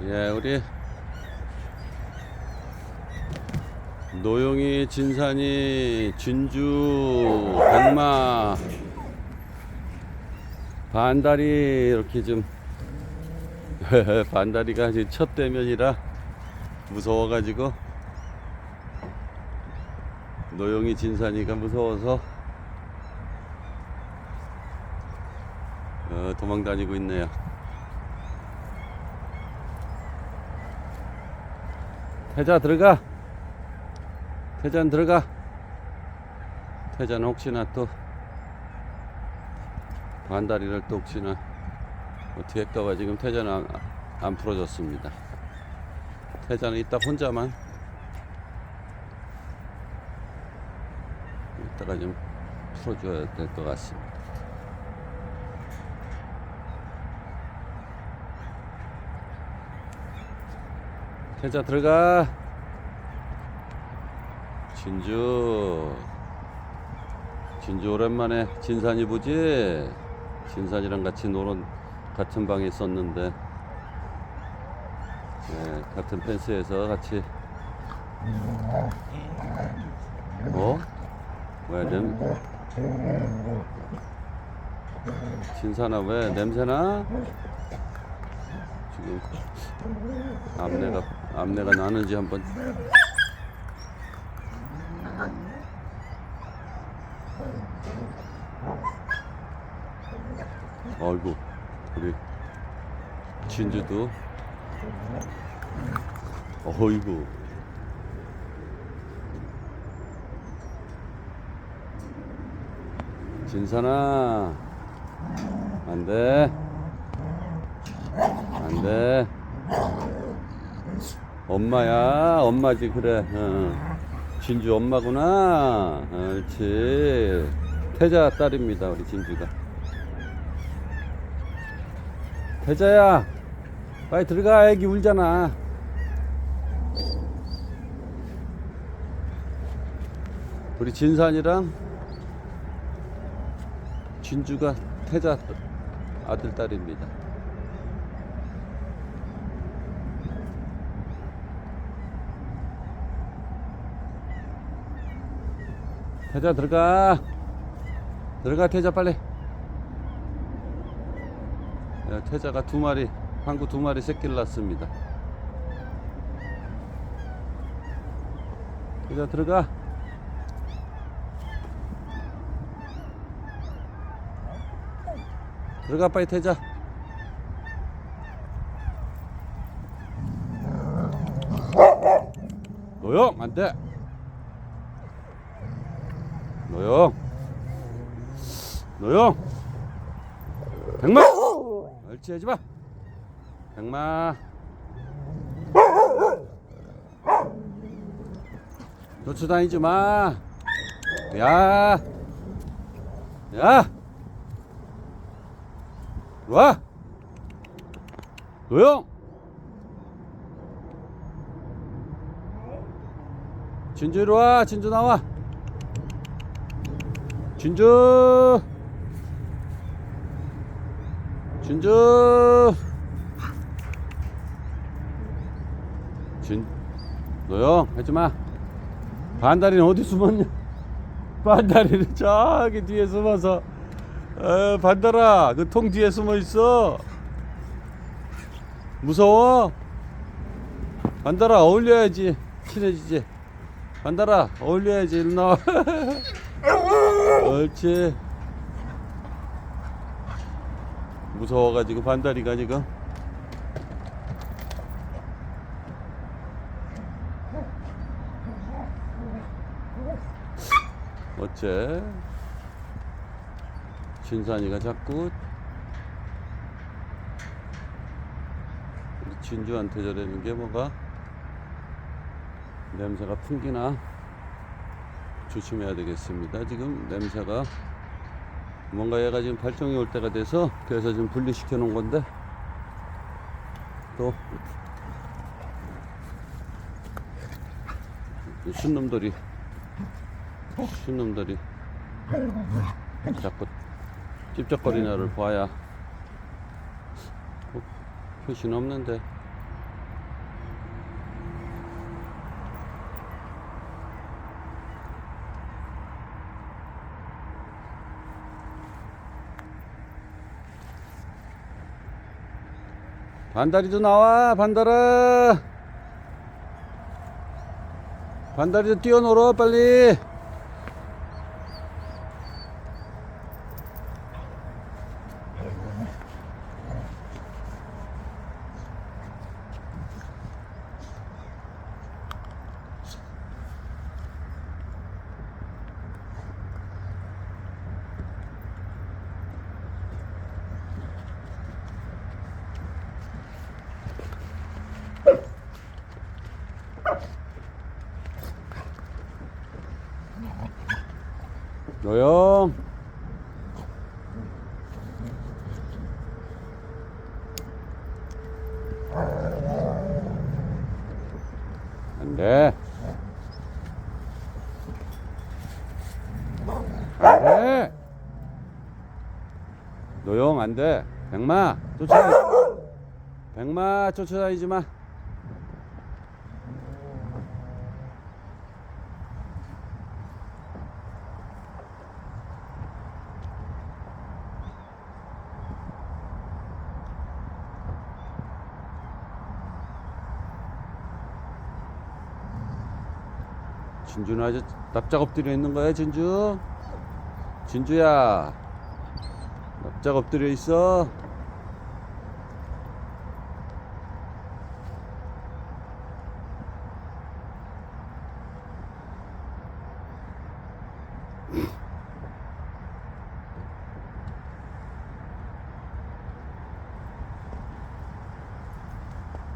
예, 우리 노영이, 진산이, 진주, 백마, 반다리 이렇게 좀 반다리가 지금 첫 대면이라 무서워가지고 노영이, 진산이가 무서워서 어, 도망 다니고 있네요. 태자 들어가. 태자는 들어가. 태자는 혹시나 또 반다리를 또 혹시나 할까봐 지금 태자는 안, 안 풀어졌습니다. 태자는 이따 혼자만 이따가 좀 풀어줘야 될 것 같습니다. 태자 들어가. 진주. 진주 오랜만에 진산이 보지. 진산이랑 같이 노는 같은 방에 있었는데. 네, 같은 펜스에서 같이. 어? 왜 냄? 진산아 왜 냄새나? 지금 암내가 암내가 나는지 한번. 어이구 우리 진주도. 어이구. 진산아. 안돼 안 돼. 엄마야 엄마지 그래. 어. 진주 엄마구나. 어, 옳지. 태자 딸입니다 우리 진주가. 태자야 빨리 들어가. 애기 울잖아. 우리 진산이랑 진주가 태자 아들 딸입니다 태자 들어가. 들어가 태자 빨리. 야, 태자가 두 마리 방구 두 마리 새끼를 낳습니다. 태자 들어가. 들어가 빨리 태자. 노영 안돼 노영 노영 백마. 옳지 하지마. 백마. 쫓아다니지 마. 야, 야, 와, 노영, 진주 이리 와, 진주 나와. 진주! 진주! 진 노영 하지마. 반다리는 어디 숨었냐? 반다리는 저기 뒤에 숨어서. 어, 반달아 그 통 뒤에 숨어 있어. 무서워? 반달아 어울려야지. 친해지지. 반달아 어울려야지. 일로 나와 옳지. 무서워가지고 반다리가 지금. 어째? 진산이가 자꾸 우리 진주한테 저러는 게 뭐가 냄새가 풍기나? 조심해야 되겠습니다. 지금 냄새가 뭔가 얘가 지금 발정이 올 때가 돼서 그래서 지금 분리시켜 놓은 건데 또 순놈들이 순놈들이 자꾸 찝쩍거리나를 봐야 뭐 표시는 없는데 반다리도 나와 반달아 반다리도 뛰어놀어 빨리 노영 안돼. 안 돼. 노영 안돼. 백마 쫓아다니 백마 쫓아다니지 마 진주는 아주 납작 엎드려 있는 거야 진주? 진주야 납작 엎드려 있어?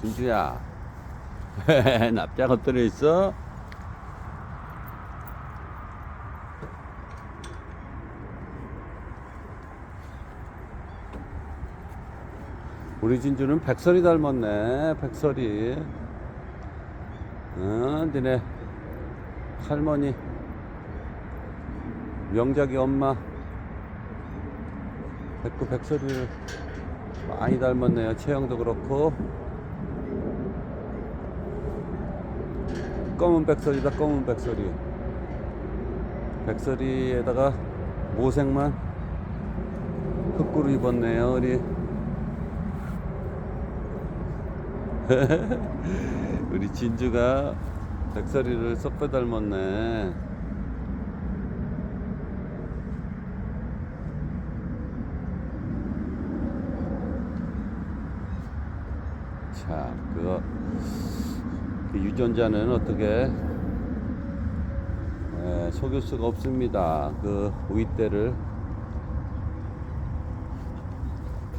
진주야 납작 엎드려 있어 우리 진주는 백설이 닮았네 백설이. 어, 니네 할머니 명작이 엄마. 백구 백설이를 많이 닮았네요. 체형도 그렇고. 검은 백설이다 검은 백설이. 백설이에다가 모색만 흑구를 입었네요 우리 우리 진주가 백설이를 쏙 빼닮았네. 자, 그거 그 유전자는 어떻게 에, 속일 수가 없습니다. 그 윗대를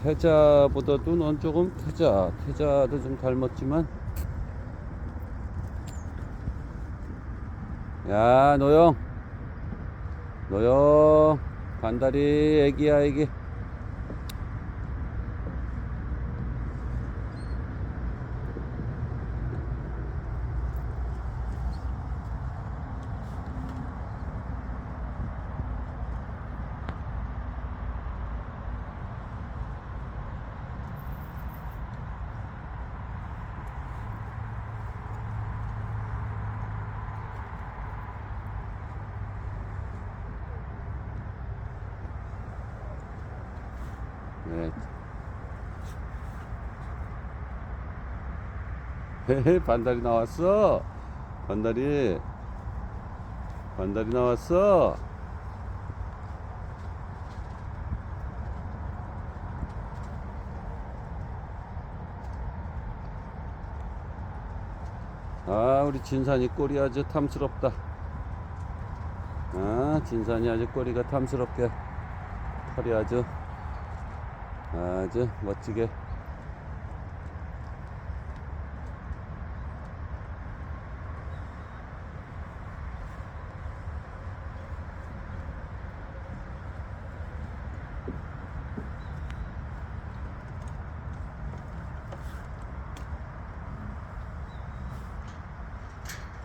태자보다도 넌 조금 태자, 태자도 좀 닮았지만. 야 노영 노영 반다리 애기야 애기 네. 반다리 나왔어. 반다리 반다리 나왔어. 아 우리 진산이 꼴이 아주 탐스럽다. 아 진산이 아주 꼬리가 탐스럽게 털이 아주 아주 멋지게.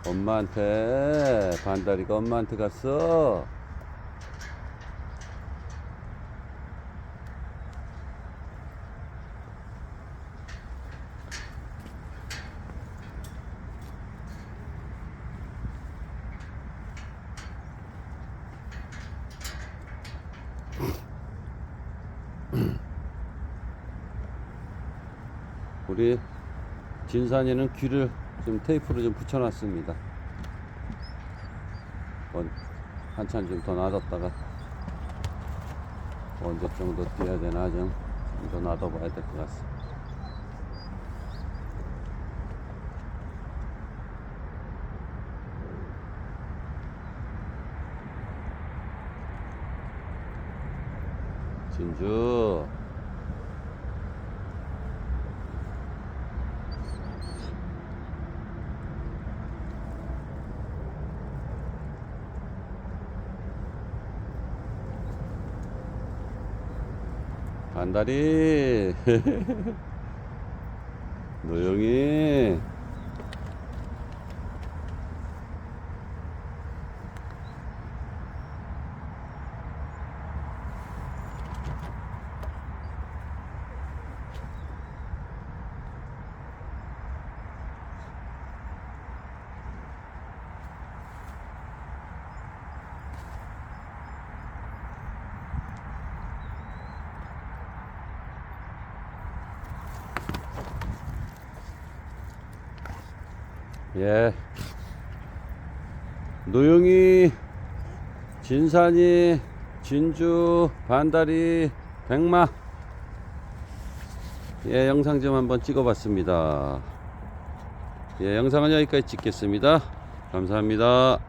엄마한테 반다리가 엄마한테 갔어 우리 진산이는 귀를 좀 테이프로 좀 붙여놨습니다. 원, 한참 좀 더 놔뒀다가 언제 정도 뛰어야 되나 좀 더 놔둬봐야 될 것 같습니다. 진주 반다리. 노영이 예. 노영이 진산이 진주 반다리 백마. 예 영상 좀 한번 찍어봤습니다. 예 영상은 여기까지 찍겠습니다. 감사합니다